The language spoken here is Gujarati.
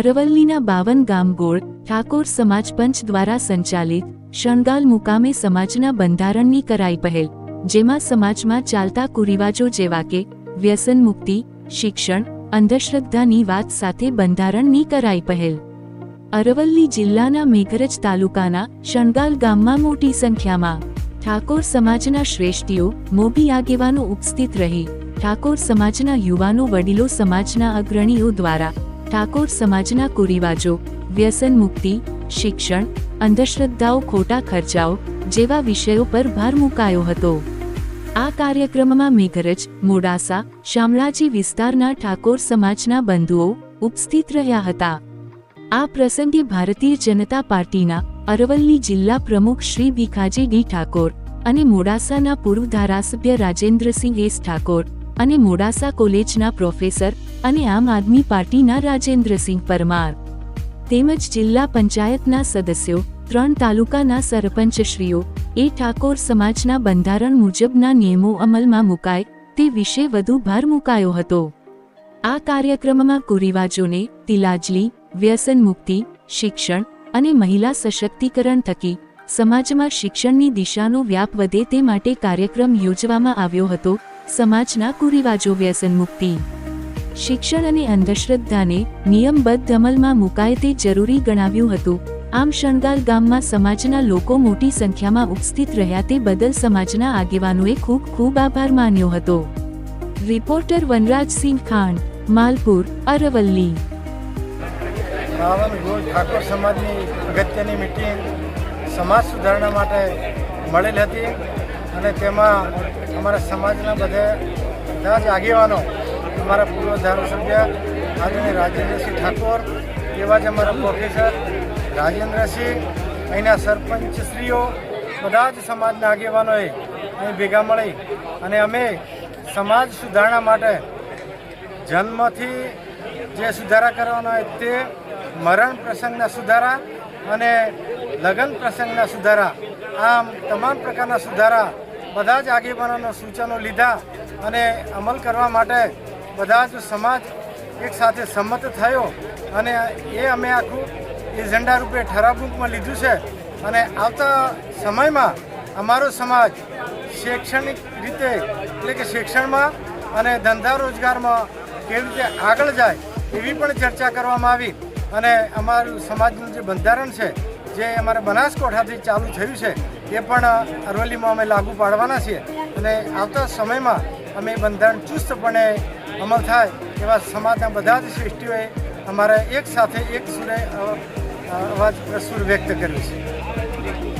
અરવલ્લીના બાવન ગામ ગોળ ઠાકોર સમાજ પંચ દ્વારા સંચાલિત શણગાલ મુકામે સમાજના બંધારણની કરાઈ પહેલ, જેમાં સમાજમાં ચાલતા કુરિવાજો જેવા કે વ્યસન મુક્તિ, શિક્ષણ, અંધશ્રદ્ધાની વાત સાથે બંધારણની કરાઈ પહેલ. અરવલ્લી જિલ્લાના મેઘરજ તાલુકાના શણગાલ ગામમાં મોટી સંખ્યામાં ઠાકોર સમાજના શ્રેષ્ઠીઓ, મોભી આગેવાનો ઉપસ્થિત રહી ઠાકોર સમાજના યુવાનો વડીલો સમાજના અગ્રણીઓ દ્વારા ઠાકોર સમાજના કુરિવાજો, વ્યસન મુક્તિ, શિક્ષણ, અંધશ્રદ્ધાઓ, ખોટા ખર્ચાઓ જેવા વિષયો પર ભાર મુકાયો હતો. આ કાર્યક્રમમાં મેઘરજ, મોડાસા, શામળાજી વિસ્તારના ઠાકોર સમાજના બંધુઓ ઉપસ્થિત રહ્યા હતા. આ પ્રસંગે ભારતીય જનતા પાર્ટીના અરવલ્લી જિલ્લા પ્રમુખ શ્રી ભીખાજી ડી ઠાકોર અને મોડાસાના પૂર્વ ધારાસભ્ય રાજેન્દ્રસિંહ એસ ઠાકોર અને મોડાસા કોલેજના પ્રોફેસર અને આમ આદમી પાર્ટીના રાજેન્દ્રસિંહ પરમાર. તેમજ જિલ્લા પંચાયતના સદસ્યો, ત્રણ તાલુકાના સરપંચશ્રીઓ, એ ઠાકોર સમાજના બંધારણ મુજબના નિયમો અમલમાં મુકાય, તે વિશે વધુ ભાર મુકાયો હતો. આ કાર્યક્રમમાં કુરિવાજોને તિલાજલી, વ્યસન મુક્તિ, શિક્ષણ અને મહિલા સશક્તિકરણ થકી સમાજમાં શિક્ષણની દિશાનો વ્યાપ વધે તે માટે કાર્યક્રમ યોજવામાં આવ્યો હતો. સમાજના કુરિવાજો વ્યસન મુક્તિ. શિક્ષણ અને અંધશ્રદ્ધાને નિયમબદ્ધ અમલમાં મુકાય તે જરૂરી ગણાવ્યું હતું. આમ શણગાલ ગામમાં સમાજના લોકો મોટી સંખ્યામાં ઉપસ્થિત રહ્યા તે બદલ સમાજના આગેવાનોએ ખૂબ ખૂબ આભાર માન્યો હતો. રિપોર્ટર વનરાજસિંહ ખાંડ, માલપુર, અરવલ્લી. ઠાકોર સમાજની અગત્યની મિટિંગ સમાજ સુધારણા માટે મળેલ હતી. અને તેમાં અમારા સમાજના બધે બધા જ આગેવાનો, અમારા પૂર્વ ધારાસભ્ય આદરણીય રાજેન્દ્રસિંહ ઠાકોર, એવા જ અમારા પ્રોફેસર રાજેન્દ્રસિંહ, અહીંના સરપંચશ્રીઓ, બધા જ સમાજના આગેવાનોએ અહીં ભેગા મળી અને અમે સમાજ સુધારણા માટે જન્મથી જે સુધારા કરવાના હોય તે મરણ પ્રસંગના સુધારા અને લગ્ન પ્રસંગના સુધારા આમ તમામ પ્રકારના સુધારા, બધા જ આગેવાનોના સૂચનો લીધા અને અમલ કરવા માટે બધા જ સમાજ એકસાથે સંમત થયો અને એ અમે આખું એજન્ડા રૂપે ઠરાવરૂપમાં લીધું છે અને આવતા સમયમાં અમારો સમાજ શૈક્ષણિક રીતે, એટલે કે શિક્ષણમાં અને ધંધા રોજગારમાં કેવી રીતે આગળ જાય એવી પણ ચર્ચા કરવામાં આવી અને અમારું સમાજનું જે બંધારણ છે જે અમારા બનાસકાંઠાથી ચાલુ થયું છે, એ પણ અરવલ્લીમાં અમે લાગુ પાડવાના છીએ. અને આવતા સમયમાં અમે બંધારણ ચુસ્તપણે અમલ થાય એવા સમાજના બધા જ શ્રેષ્ઠીઓએ અમારે એક સાથે એક સુરે અવાજ પ્રસુર વ્યક્ત કર્યું છે.